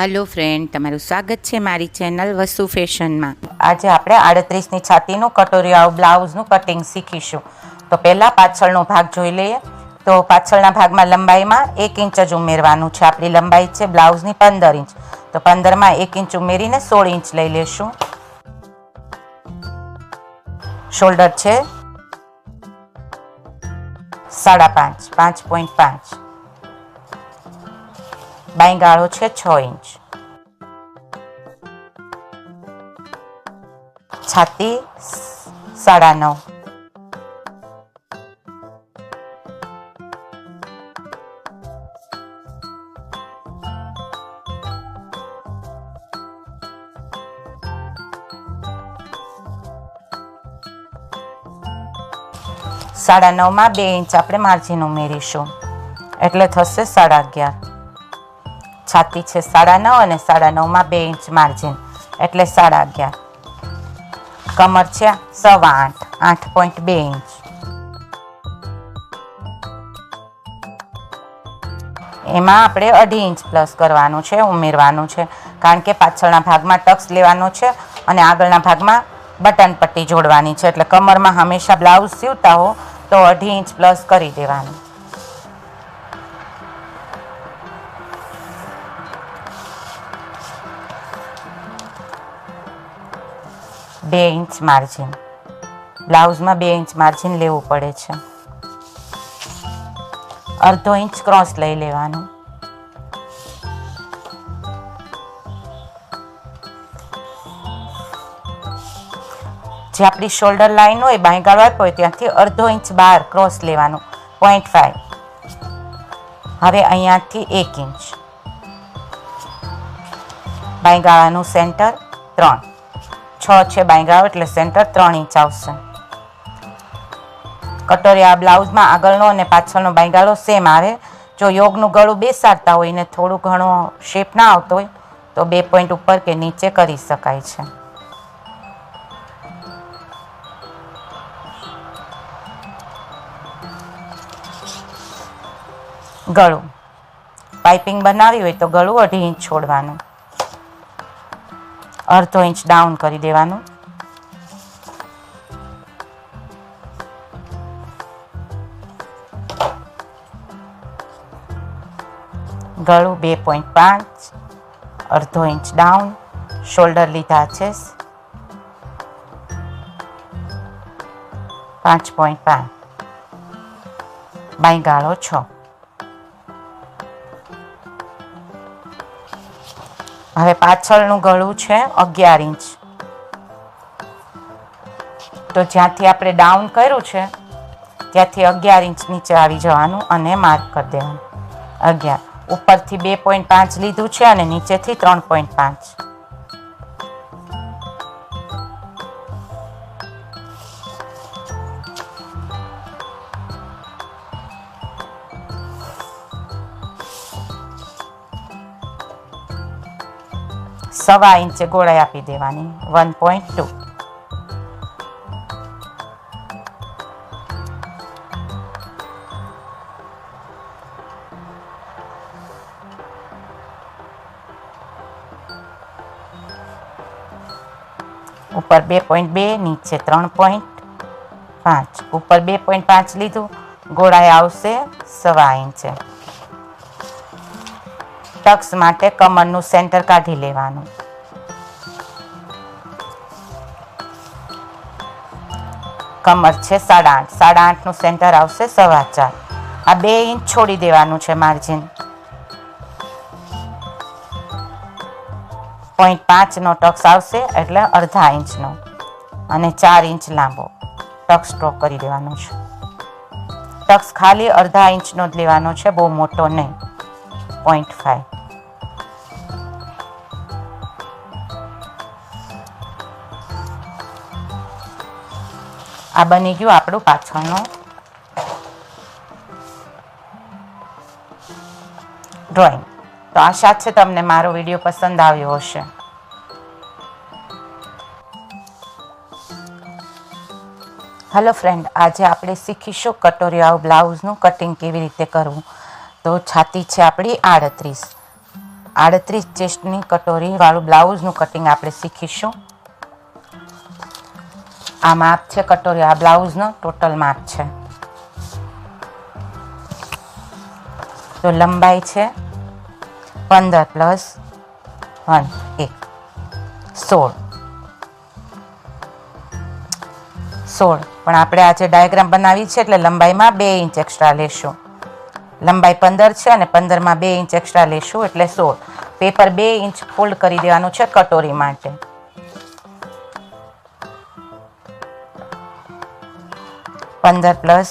Hello friend તમારું સ્વાગત છે મારી ચેનલ વસુ ફેશનમાં આજે આપણે આડત્રીસની છાતીનું કટોરિયાઓ બ્લાઉઝનું કટિંગ શીખીશું. તો પહેલાં પાછળનો ભાગ જોઈ લઈએ. તો પાછળના ભાગમાં લંબાઈમાં એક ઇંચ જ ઉમેરવાનું છે. આપણી લંબાઈ છે બ્લાઉઝની પંદર ઇંચ. તો પંદરમાં એક ઇંચ ઉમેરીને સોળ ઇંચ લઈ લેશું. શોલ્ડર છે સાડા પાંચ પાંચ પોઈન્ટ પાંચ. બાંયગાળો છે છ ઇંચ છાતી સાડા નવ સાડા નવમાં બે ઇંચ આપણે માર્જિન ઉમેરીશું એટલે થશે સાડા અગિયાર છાતી છે સાડા નવ અને સાડા નવમાં બે ઇંચ માર્જિન એટલે સાડા અગિયાર. કમર છે સવા આઠ આઠ પોઈન્ટ બે ઇંચ. એમાં આપણે અઢી ઇંચ પ્લસ કરવાનું છે, ઉમેરવાનું છે. કારણ કે પાછળના ભાગમાં ટક્સ લેવાનો છે અને આગળના ભાગમાં બટન પટ્ટી જોડવાની છે. એટલે કમરમાં હંમેશા બ્લાઉઝ સીવતા હો તો અઢી ઇંચ પ્લસ કરી દેવાનું. બે ઇંચ માર્જિન. બ્લાઉઝમાં બે ઇંચ માર્જિન લેવું પડે છે. અડધો ઇંચ ક્રોસ લઈ લેવાનું. જે આપણી શોલ્ડર લાઈન હોય, બાંયગાળો આપ્યો હોય, ત્યાંથી અડધો ઇંચ બહાર ક્રોસ લેવાનું. પોઈન્ટ ફાઈવ હવે અહીંયાથી એક ઇંચ. બાંયગાળાનું સેન્ટર ત્રણ. છ છે બાંયગાળો એટલે સેન્ટર ત્રણ ઇંચ આવશે. કટોરિયા બ્લાઉઝમાં આગળનો અને પાછળનો બાંયગાળો સેમ આવે. જો યોગનું ગળું બેસાડતા હોય ને થોડું ઘણો શેપ ના આવતો હોય, તો બે પોઈન્ટ ઉપર કે નીચે કરી શકાય છે. ગળું. પાઇપિંગ બનાવી હોય તો ગળું અઢી ઇંચ છોડવાનું. અડધો ઇંચ ડાઉન કરી દેવાનું. ગળું બે પોઈન્ટ પાંચ, અડધો ઇંચ ડાઉન, શોલ્ડર લીધા છે. પાંચ પોઈન્ટ પાંચ. બાંયગાળો છ. હવે પાછળનું ગળું છે અગિયાર ઇંચ. તો જ્યાંથી આપણે ડાઉન કર્યું છે, ત્યાંથી અગિયાર ઇંચ નીચે આવી જવાનું અને માર્ક કરી દેવાનું. અગિયાર. ઉપરથી બે પોઈન્ટ પાંચ લીધું છે અને નીચેથી ત્રણ પોઈન્ટ પાંચ. સવા ઇંચે ગોળાઈ આપી દેવાની. વન પોઈન્ટ ટુ ઉપર બે પોઈન્ટ બે, નીચે ત્રણ પોઈન્ટ પાંચ. ઉપર બે પોઈન્ટ પાંચ લીધું. ગોળાઈ આવશે સવા ઇંચે. ટક્સ માટે કમરનું સેન્ટર કાઢી લેવાનું. કમર છે સાડા આઠ સાડા આઠનું સેન્ટર આવશે સવા ચાર. આ બે ઇંચ છોડી દેવાનું છે માર્જિન પોઈન્ટ પાંચનો ટક્સ આવશે એટલે અડધા ઇંચનો અને ચાર ઇંચ લાંબો. ટક્સ સ્ટ્રોક કરી દેવાનો છે. ટક્સ ખાલી અડધા ઇંચનો જ લેવાનો છે, બહુ મોટો નહીં. પોઈન્ટ ફાઈવ આ બની ગયું આપણું પાછળનું. ડ્રોઈંગ તો આશા છે તમને મારો વીડિયો પસંદ આવ્યો હશે. હેલો ફ્રેન્ડ આજે આપણે શીખીશું કટોરિયાઓ બ્લાઉઝનું કટિંગ કેવી રીતે કરવું. તો છાતી છે આપણી આડત્રીસ. આડત્રીસ ચેસ્ટની કટોરીવાળું બ્લાઉઝનું કટિંગ આપણે શીખીશું. આ માપ છે, કટોરી, આ બ્લાઉઝનો, ટોટલ માપ છે. તો લંબાઈ છે પંદર પ્લસ વન, એક, સોળ. સોળ. પણ આપણે આજે ડાયાગ્રામ બનાવી છે, એટલે લંબાઈમાં બે ઇંચ એક્સ્ટ્રા લેશું. લંબાઈ પંદર છે અને પંદરમાં બે ઇંચ એક્સ્ટ્રા લેશું, એટલે સોળ. પેપર બે ઇંચ ફોલ્ડ કરી દેવાનું છે કટોરી માટે. પંદર પ્લસ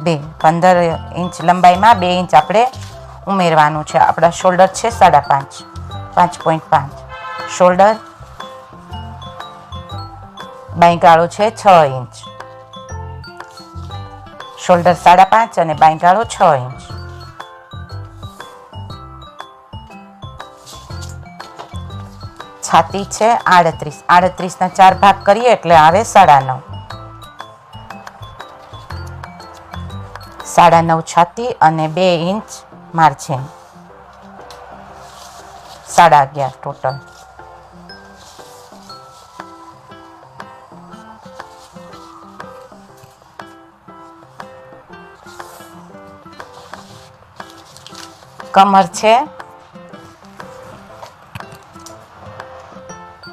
બે. પંદર ઇંચ લંબાઈમાં બે ઇંચ આપણે ઉમેરવાનું છે. આપણા શોલ્ડર છે સાડા પાંચ. પાંચ પોઈન્ટ પાંચ. શોલ્ડર બાંયગાળો છે છ ઇંચ. શોલ્ડર સાડા પાંચ અને બાંયગાળો છ ઇંચ. છાતી છે આડત્રીસ. આડત્રીસના ચાર ભાગ કરીએ એટલે આવે સાડા નવ. સાડા નવ છાતી અને બે ઇંચ માર્જિન. સાડા અગિયાર ટોટલ. કમર છે.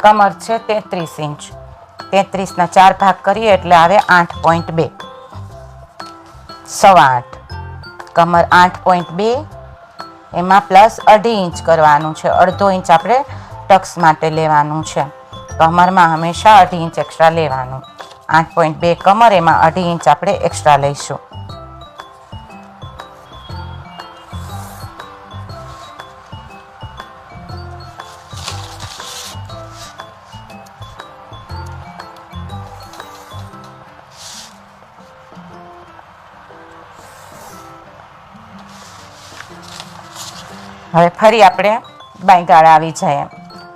કમર છે તેત્રીસ ઇંચ. તેત્રીસના ચાર ભાગ કરીએ એટલે આવે આઠ પોઈન્ટ બે. સવા આઠ. કમર આઠ પોઈન્ટ બે, એમાં પ્લસ અઢી ઇંચ કરવાનું છે. અડધો ઇંચ આપણે ટક્સ માટે લેવાનું છે. કમરમાં હંમેશા અઢી ઇંચ એક્સ્ટ્રા લેવાનું. આઠ પોઈન્ટ બે કમર, એમાં અઢી ઇંચ આપણે એક્સ્ટ્રા લઈશું. હવે ફરી આપણે બાંયગાળા આવી જાય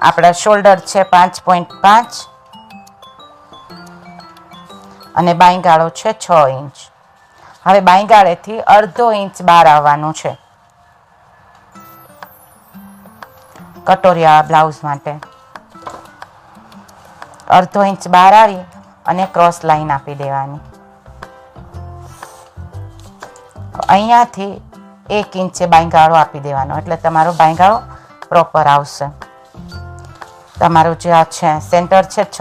આપણા શોલ્ડર છે પાંચ પોઈન્ટ પાંચ અને બાંયગાળો છે છ ઇંચ. હવે બાંયગાળેથી અડધો ઇંચ બહાર આવવાનું છે. કટોરિયા બ્લાઉઝ માટે. અડધો ઇંચ બહાર આવી અને ક્રોસ લાઈન આપી દેવાની. અહીંયાથી એક ઇંચે બાંયગાળો આપી દેવાનો. એટલે તમારો બાંયગાળો પ્રોપર આવશે. તમારું જે આ છે સેન્ટર છે છ,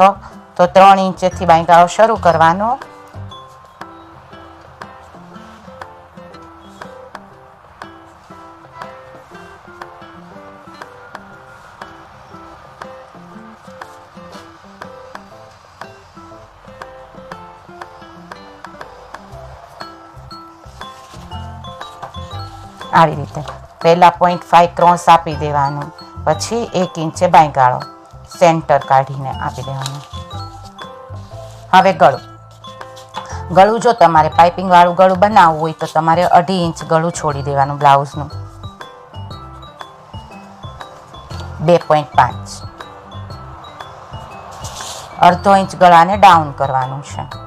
તો ત્રણ ઇંચેથી બાંયગાળો શરૂ કરવાનો. આવી રીતે. પહેલાં પોઈન્ટ ફાઈવ ક્રોસ આપી દેવાનું, પછી એક ઇંચે બાંયગાળો સેન્ટર કાઢીને આપી દેવાનું. હવે ગળું. ગળું જો તમારે પાઇપિંગવાળું ગળું બનાવવું હોય તો તમારે અઢી ઇંચ ગળું છોડી દેવાનું બ્લાઉઝનું બે પોઈન્ટ પાંચ. અડધો ઇંચ ગળાને ડાઉન કરવાનું છે.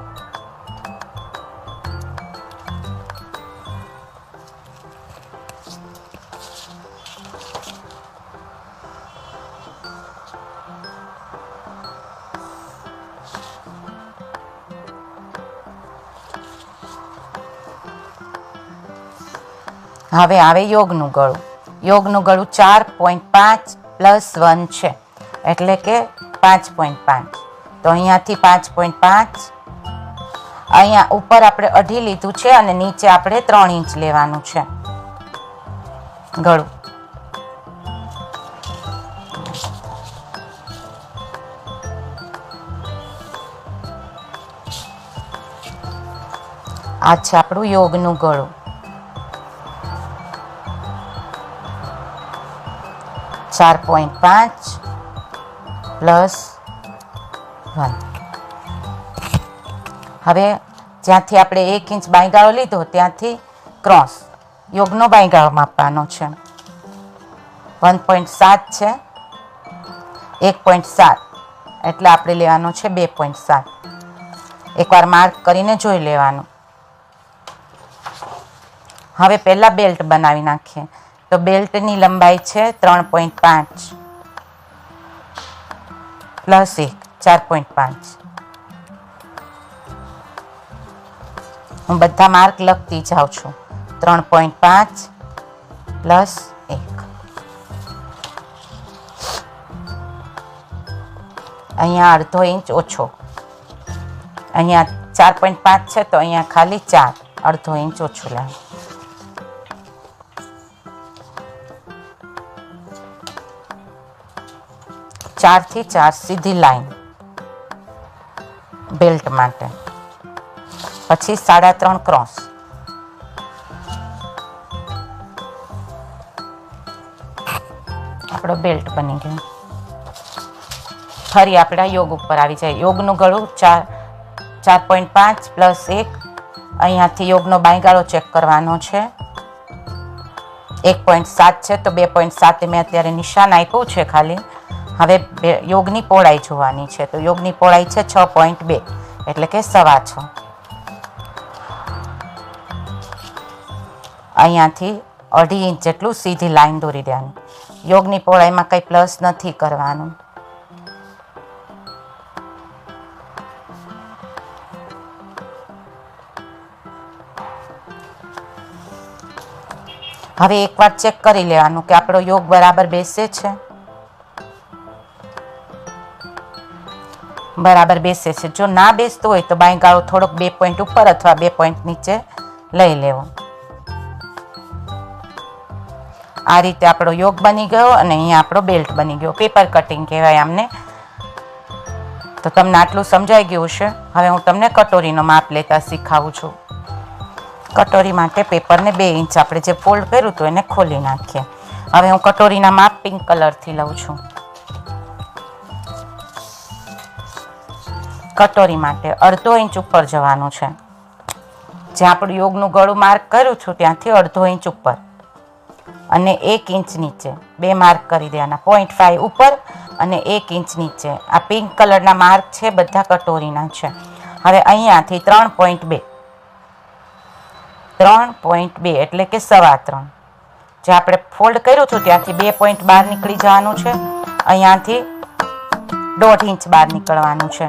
હવે આવે યોગનું ગળું. યોગનું ગળું ચાર પોઈન્ટ પાંચ પ્લસ વન છે. એટલે કે પાંચ પોઈન્ટ પાંચ. તો અહીંયાથી પાંચ પોઈન્ટ પાંચ. અહીંયા ઉપર આપણે અઢી લીધું છે અને નીચે આપણે ત્રણ ઇંચ લેવાનું છે. ગળું. આ છે આપણું યોગનું ગળું. ચાર પોઈન્ટ પાંચ પ્લસ વન હવે જ્યાંથી આપણે એક ઇંચ બાંયગાળો લીધો, ત્યાંથી ક્રોસ. યોગનો બાંયગાળો માપવાનો છે. વન પોઈન્ટ સાત છે. એક પોઈન્ટ સાત. એટલે આપણે લેવાનું છે બે પોઈન્ટ સાત. એકવાર માર્ક કરીને જોઈ લેવાનું. હવે પહેલાં બેલ્ટ બનાવી નાખીએ. તો બેલ્ટની લંબાઈ છે ત્રણ પોઈન્ટ પાંચ. પ્લસ એક, ચાર પોઈન્ટ પાંચ. હું બધા માર્ક લખતી જાઉં છું. ત્રણ પોઈન્ટ પાંચ પ્લસ એક. અહીંયા અડધો ઇંચ ઓછો. અહીંયા ચાર પોઈન્ટ પાંચ છે તો અહીંયા ખાલી ચાર અડધો ઇંચ ઓછું લાવ ચારથી ચાર સીધી લાઈન બેલ્ટ માટે. પછી સાડા ત્રણ ક્રોસ. આપણો બેલ્ટ બની ગયો. ફરી આપણા યોગ ઉપર આવી જાય. યોગનું ગળું ચાર ચાર પોઈન્ટ પાંચ પ્લસ એક. અહીંયાથી યોગનો બાંયગાળો ચેક કરવાનો છે. એક પોઈન્ટ સાત છે, તો બે પોઈન્ટ સાતે મેં અત્યારે નિશાન આપ્યું છે ખાલી. હવે યોગની પહોળાઈ જોવાની છે. તો યોગની પહોળાઈ છે છ પોઈન્ટ બે, એટલે કે સવા છ. અહીંયાથી અઢી ઇંચ જેટલું સીધી લાઈન દોરી દેવાની. યોગની પહોળાઈમાં કંઈ પ્લસ નથી કરવાનું. હવે એકવાર ચેક કરી લેવાનું કે આપણો યોગ બરાબર બેસે છે? બરાબર બેસે છે. જો ના બેસતો હોય તો બાયગાળો થોડોક બે પોઈન્ટ ઉપર અથવા બે પોઈન્ટ નીચે લઈ લેવો. આ રીતે આપણો યોગ બની ગયો અને અહીંયા આપણો બેલ્ટ બની ગયો. પેપર કટિંગ કહેવાય આમને. તો તમને આટલું સમજાઈ ગયું છે હવે હું તમને કટોરીનો માપ લેતા શીખાવું છું. કટોરી માટે પેપરને બે ઇંચ આપણે જે ફોલ્ડ કર્યું હતું એને ખોલી નાખીએ. હવે હું કટોરીના માપ પિંક કલરથી લઉં છું. કટોરી માટે અડધો ઇંચ ઉપર જવાનું છે. જ્યાં આપણું યોગનું ગળું માર્ક કર્યું છું ત્યાંથી અડધો ઇંચ ઉપર. અને એક ઇંચ નીચે. બે માર્ક કરી દેવાના પોઈન્ટ ફાઈવ ઉપર અને એક ઇંચ નીચે. આ પિંક કલરના માર્ક છે બધા કટોરીના છે. હવે અહીંયાથી ત્રણ પોઈન્ટ બે. ત્રણ પોઈન્ટ બે એટલે કે સવા ત્રણ. જે આપણે ફોલ્ડ કર્યું હતું ત્યાંથી બે પોઈન્ટ બહાર નીકળી જવાનું છે. અહીંયાથી દોઢ ઇંચ બહાર નીકળવાનું છે.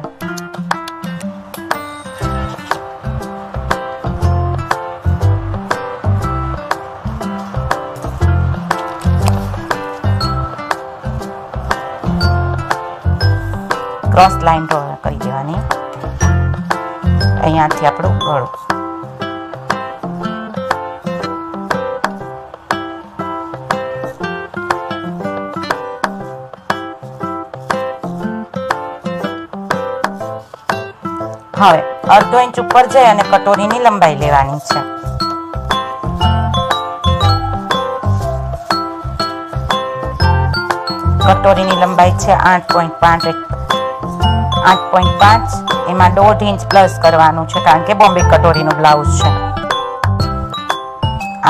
ક્રોસ લાઈન કરી દેવાની. અહીંયાથી આપણું ગળું. હવે અડધો ઇંચ ઉપર જઈ અને કટોરીની લંબાઈ લેવાની છે. કટોરીની લંબાઈ છે આઠ પોઈન્ટ પાંચ આઠ પોઈન્ટ પાંચ એમાં દોઢ ઇંચ પ્લસ કરવાનું છે, કારણ કે બોમ્બે કટોરીનું બ્લાઉઝ છે.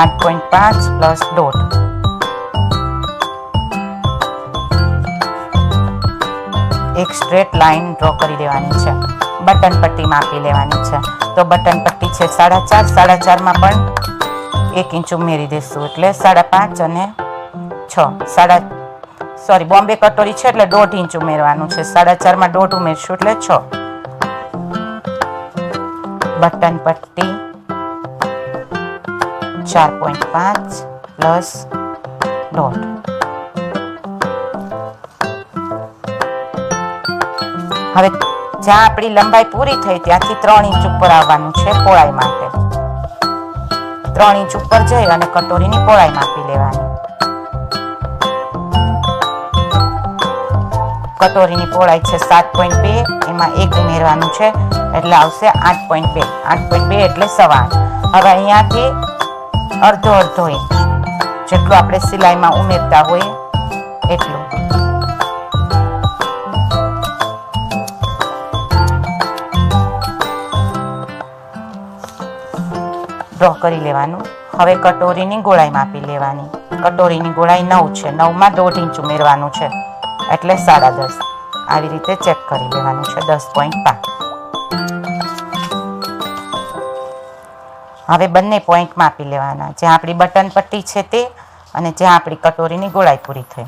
આઠ પોઈન્ટ પાંચ પ્લસ દોઢ. એક સ્ટ્રેટ લાઈન ડ્રો કરી દેવાની છે. બટન પટ્ટી માપી લેવાની છે. તો બટન પટ્ટી છે સાડા ચાર, સાડા ચારમાં પણ એક ઇંચ ઉમેરી દઈશું એટલે સાડા પાંચ અને છ. સાડા સોરી બોમ્બે કટોરી છે એટલે દોઢ ઇંચ ઉમેરવાનું છે. સાડા ચારમાં દોઢ ઉમેરશું એટલે છ. બટન પટ્ટી ચાર પોઈન્ટ પાંચ પ્લસ દોઢ. હવે જ્યાં આપણી લંબાઈ પૂરી થઈ ત્યાંથી ત્રણ ઇંચ ઉપર આવવાનું છે પોળાઈ માટે. ત્રણ ઇંચ ઉપર જઈ અને કટોરીની પોળાઈ માપી લેવાની. કટોરીની પહોળાઈ છે સાત પોઈન્ટ બે, એમાં એક ઉમેરવાનું છે, એટલે આવશે આઠ પોઈન્ટ બે. આઠ પોઈન્ટ બે એટલે સવા આઠ હવે અહીંયાથી અડધો અડધો એ જેટલું આપણે સિલાઈમાં ઉમેરતા હોઈએ, એટલું. ડ્રો કરી લેવાનું. હવે કટોરીની ગોળાઈ માપી લેવાની. કટોરીની ગોળાઈ નવ છે. નવમાં દોઢ ઇંચ ઉમેરવાનું છે. એટલે સાડા દસ. આવી રીતે ચેક કરી લેવાનું છે, દસ પોઈન્ટ પાંચ. હવે બંને પોઈન્ટ માપી લેવાના. જ્યાં આપણી બટન પટ્ટી છે તે અને જ્યાં આપણી કટોરીની ગોળાઈ પૂરી થઈ.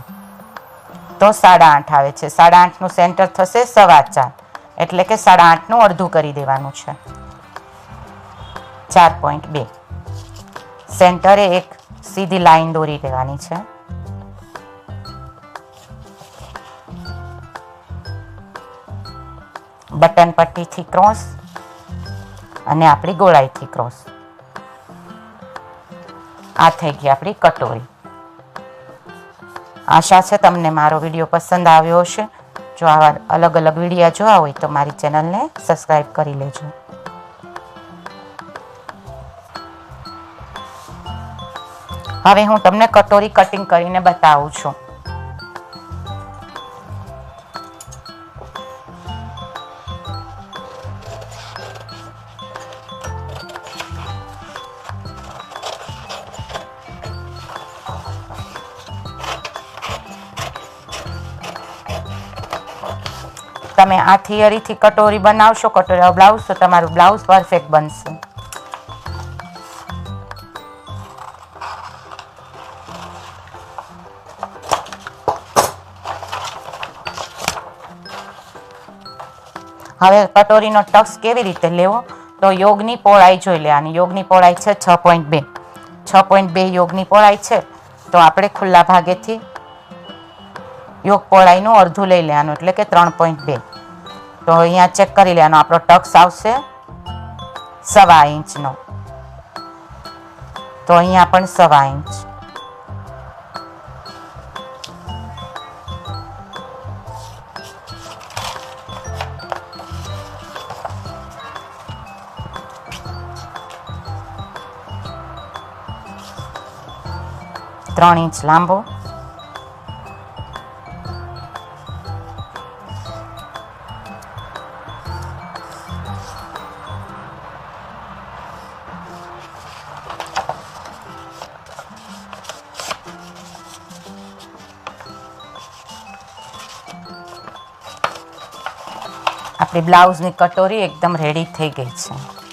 તો સાડા આઠ આવે છે. સાડા આઠનું સેન્ટર થશે સવા ચાર. એટલે કે સાડા આઠનું અડધું કરી દેવાનું છે. ચાર પોઈન્ટ બે. સેન્ટરે એક સીધી લાઈન દોરી દેવાની છે. બટન પટ્ટીથી ક્રોસ અને આપણી ગોળાઈથી ક્રોસ આ થઈ ગઈ આપણી કટોરી. આશા છે તમને મારો વીડિયો પસંદ આવ્યો હશે. જો આવા અલગ અલગ વિડીયા જોવા હોય તો મારી ચેનલને સબસ્ક્રાઈબ કરી લેજો. હવે હું તમને કટોરી કટિંગ કરીને બતાવું છું. તમે આ થિયરીથી કટોરી બનાવશો, કટોરી બ્લાઉઝ તો તમારું બ્લાઉઝ પરફેક્ટ બનશે. હવે કટોરીનો ટક્સ કેવી રીતે લેવો? તો યોગની પહોળાઈ જોઈ લેવાની. યોગની પહોળાઈ છે છ પોઈન્ટ બે. છ પોઈન્ટ બે યોગની પહોળાઈ છે. તો આપણે ખુલ્લા ભાગેથી યોગ પહોળાઈનું અડધું લઈ લેવાનું, એટલે કે ત્રણ પોઈન્ટ બે. તો અહીંયા ચેક કરી લેવાનો. આપણો ટક્સ આવશે સવા ઇંચનો. તો અહીંયા પણ સવા ઇંચ. ત્રણ ઇંચ લાંબો. આપણી બ્લાઉઝની કટોરી એકદમ રેડી થઈ ગઈ છે.